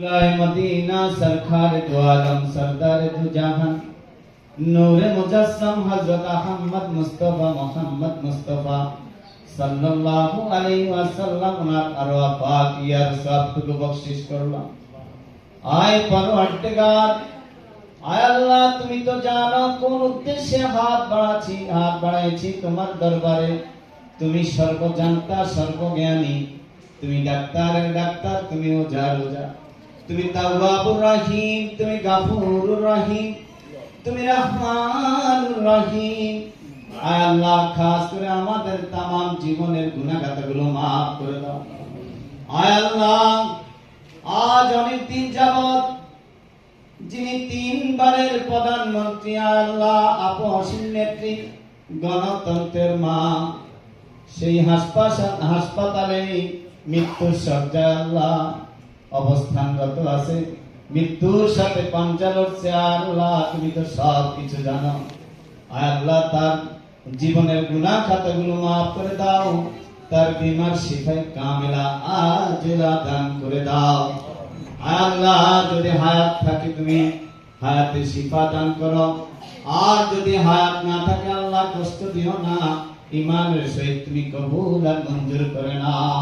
Medina সরকার দো আলম সরদার দু জাহান নূরে মুজাসসাম হযরত আহমদ মুস্তাফা মুহাম্মদ মুস্তাফা সাল্লাল্লাহু আলাইহি ওয়াসাল্লাম ওনার আরওয়াহ পাক ইয়ার সবটুকু বকশিশ করলাম আয় পরওয়ারদিগার আয় আল্লাহ তুমি তো জানো কোন উদ্দেশ্যে হাত বাড়াচ্ছি হাত বাড়াইছি তোমার দরবারে তুমি সর্বজান্তা সর্বজ্ঞানী তুমি ডাক্তারের ডাক্তার তুমি ওজার ওজা তুমি তাওয়াবুর রহিম তুমি গাফুরুর রহিম তুমি রহমানুর রহিম আল্লাহ খাস করে আমাদের তামাম জীবনের গুনাহগাতগুলো maaf করে দাও। আয় আল্লাহ, আজ অনেক দিন যাবত যিনি তিনবারের প্রধানমন্ত্রী আল্লাহ, আপসীন নেত্রী, গণতন্ত্রের মা, সেই হাসপাতাল মৃত্যুর সজ্জায় আল্লাহ। অবস্থানরত আছে। মৃত্যুর সাথে পাঞ্জা আল্লাহ তুমি তো সব কিছু জানো। আল্লাহ, তার জীবনের গুনাহ খাতাগুলো মাফ করে দাও। তার বিমার শিফায় কামেলা আজলা দান করে দাও। আল্লাহ, যদি হায়াত থাকে তুমি হায়াতে শিফা দান করো। আর যদি হায়াত না থাকে, আল্লাহ কষ্ট দিও না। ইমানের সহিত তুমি কবুল আর মঞ্জুর করে নাও।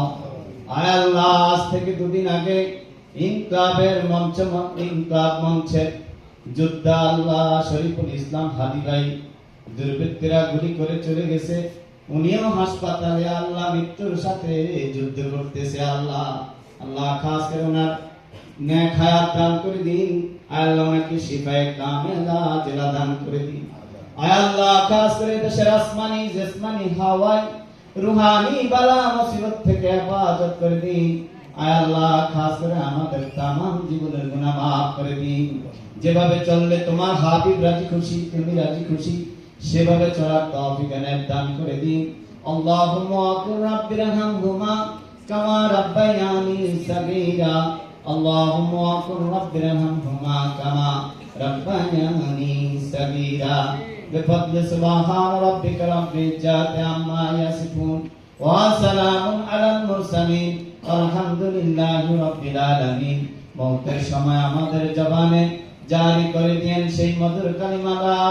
আল্লাহ আজ থেকে দুদিন আগে ইনকাবের মঞ্চ ইনকাব মঞ্চে যোদ্ধা আল্লাহ শরীফুল ইসলাম হাদি ভাই দুর্বৃত্তরা গুলি করে চলে গেছে। উনিও হাসপাতালে আল্লাহ মৃত্যুর সাথে যুদ্ধ করতেছে আল্লাহ। আল্লাহ খাস করে ওনার হায়াত দান করে দিন। আল্লাহ ওনাকে শিফায়ে কামেলা জেলা দান করে দিন। আল্লাহ, খাস করে দেশের আসমানি, জেসমানি, হাওয়াই রুহানি বালা মুসিবত থেকে হেফাজত করে দিন। আয় আল্লাহ, খাস করে আমাদের তামাম জীবনের গুনাহ মাফ করে দিন। যেভাবে চললে তোমার হাবিব রাজি খুশি, তুমি রাজি খুশি, সেভাবে চলার তৌফিক দান করে দিন। আল্লাহুম্মা কুর রাব্বির হামহুমা কামা রাব্বায়ানি সাগীরা। আল্লাহুম্মা কুর রাব্বির হামহুমা কামা রাব্বায়ানি সাগীরা। بفضل سبحان ربك رب العزة عما يصفون وسلام على المرسلين والحمد لله رب العالمين মৌতের সময় আমাদের জবানে জারি করে দেন সেই মধুর কালিমা লা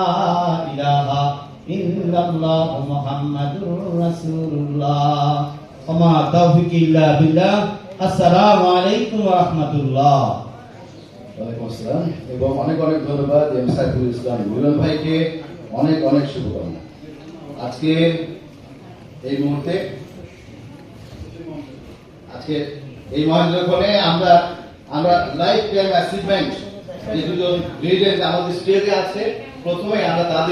ইলাহা ইল্লাল্লাহ মুহাম্মাদুর রাসূলুল্লাহ ওমা তাওফিক ইল্লা বিল্লাহ আসসালামু আলাইকুম ওয়া রাহমাতুল্লাহ ওয়ালাইকুম আসসালাম এবং অনেক অনেক ধন্যবাদ এম সাইফুল ইসলাম মিলন ভাইকে অনেক অনেক শুভকামনা। আজকে এই মুহূর্তে, আজকে এই মহেন্দ্রক্ষণে আমরা আমরা লাইফ টাইম অ্যাচিভমেন্ট যে দুজন লিডার আমাদের স্টেজে আছে প্রথমে আমরা তাদের